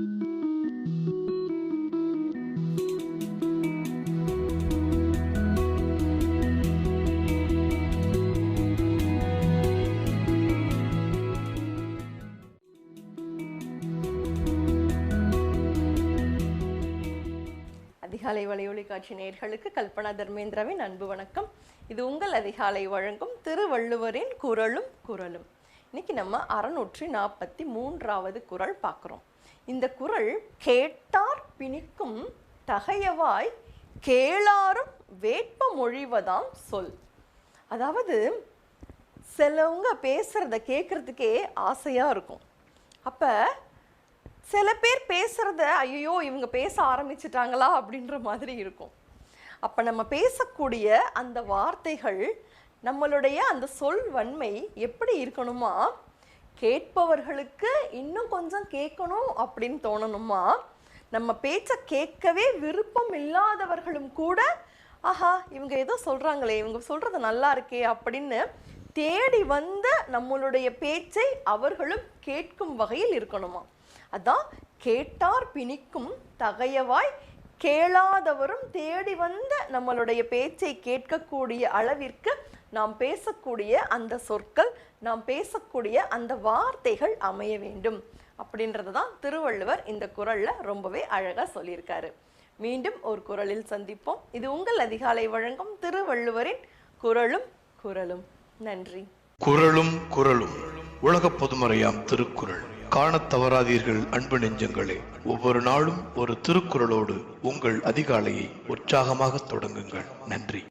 அதிகாலை வலையொலி காட்சி நேர்களுக்கு கல்பனா தர்மேந்திராவின் அன்பு வணக்கம். இது உங்கள் அதிகாலை வழங்கும் திருவள்ளுவரின் குரலும் குரலும். இன்னைக்கு நம்ம அறநூற்றி நாற்பத்தி மூன்றாவது குரல் பார்க்குறோம். இந்த குரல் கேட்டார் பிணிக்கும் தகையவாய் கேளாரும் வேட்ப மொழிவதாம் சொல். அதாவது சிலவங்க பேசுறத கேட்கறதுக்கே ஆசையா இருக்கும். அப்ப சில பேர் பேசுறத ஐயோ இவங்க பேச ஆரம்பிச்சிட்டாங்களா? அப்படின்ற மாதிரி இருக்கும். அப்ப நம்ம பேசக்கூடிய அந்த வார்த்தைகள் நம்மளுடைய அந்த சொல் வன்மை எப்படி இருக்கணுமா? கேட்பவர்களுக்கு இன்னும் கொஞ்சம் கேட்கணும் அப்படின்னு தோணணுமா? நம்ம பேச்சை கேட்கவே விருப்பம் இல்லாதவர்களும் கூட ஆஹா இவங்க ஏதோ சொல்கிறாங்களே இவங்க சொல்கிறது நல்லா இருக்கே அப்படின்னு தேடி வந்த நம்மளுடைய பேச்சை அவர்களும் கேட்கும் வகையில் இருக்கணுமா? அதான் கேட்டார் பிணிக்கும் தகையவாய் கேளாதவரும் தேடி வந்த நம்மளுடைய பேச்சை கேட்கக்கூடிய அளவிற்கு நாம் பேசக்கூடிய அந்த சொற்கள் நாம் பேசக்கூடிய அந்த வார்த்தைகள் அமைய வேண்டும். அப்படின்றது தான் திருவள்ளுவர் இந்த குரலில் ரொம்பவே அழகாக சொல்லியிருக்காரு. மீண்டும் ஒரு குறளில் சந்திப்போம். இது உங்கள் அதிகாலை வழங்கும் திருவள்ளுவரின் குரலும் குரலும். நன்றி. குரலும் குரலும். உலக பொதுமறையாம் திருக்குறள். காணத் தவறாதீர்கள் அன்பு நெஞ்சங்களே. ஒவ்வொரு நாளும் ஒரு திருக்குறளோடு உங்கள் அதிகாலையை உற்சாகமாக தொடங்குங்கள். நன்றி.